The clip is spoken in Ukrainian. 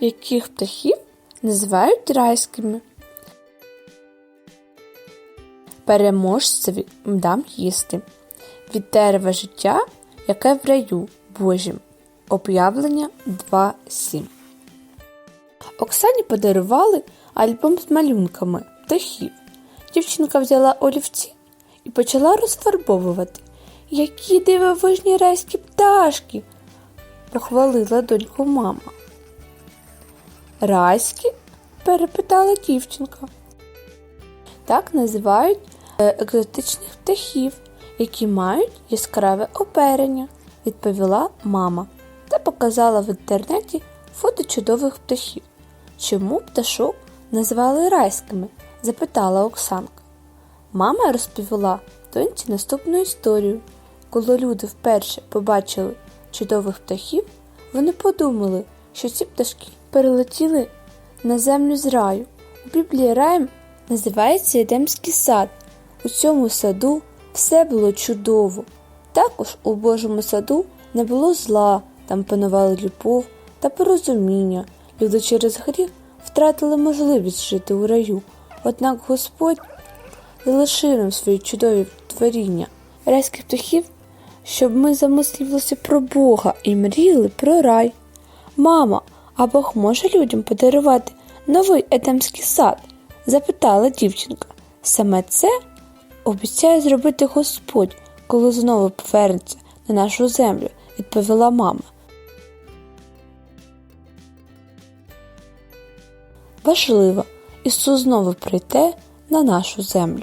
яких птахів називають райськими. Переможцеві дам їсти від дерева життя, яке в раю Божім. Об'явлення 2.7. Оксані подарували альбом з малюнками птахів. Дівчинка взяла олівці і почала розфарбовувати. Які дивовижні райські пташки, похвалила доньку мама. Райські? перепитала дівчинка. Так називають е, екзотичних птахів, які мають яскраве оперення, відповіла мама та показала в інтернеті фото чудових птахів. Чому пташок назвали райськими? запитала Оксанка. Мама розповіла доньці наступну історію. Коли люди вперше побачили чудових птахів, вони подумали, що ці пташки перелетіли на землю з раю. У Біблії раєм називається Едемський сад. У цьому саду все було чудово. Також у Божому саду не було зла, там панували любов та порозуміння. Люди через гріх втратили можливість жити у раю. Однак Господь залишив нам свої чудові творіння, райських птахів, щоб ми замислювалися про Бога і мріяли про рай. Мама, а Бог може людям подарувати новий Едемський сад? запитала дівчинка. Саме це обіцяє зробити Господь, коли знову повернеться на нашу землю, відповіла мама. Важливо, Ісус знову прийде на нашу землю.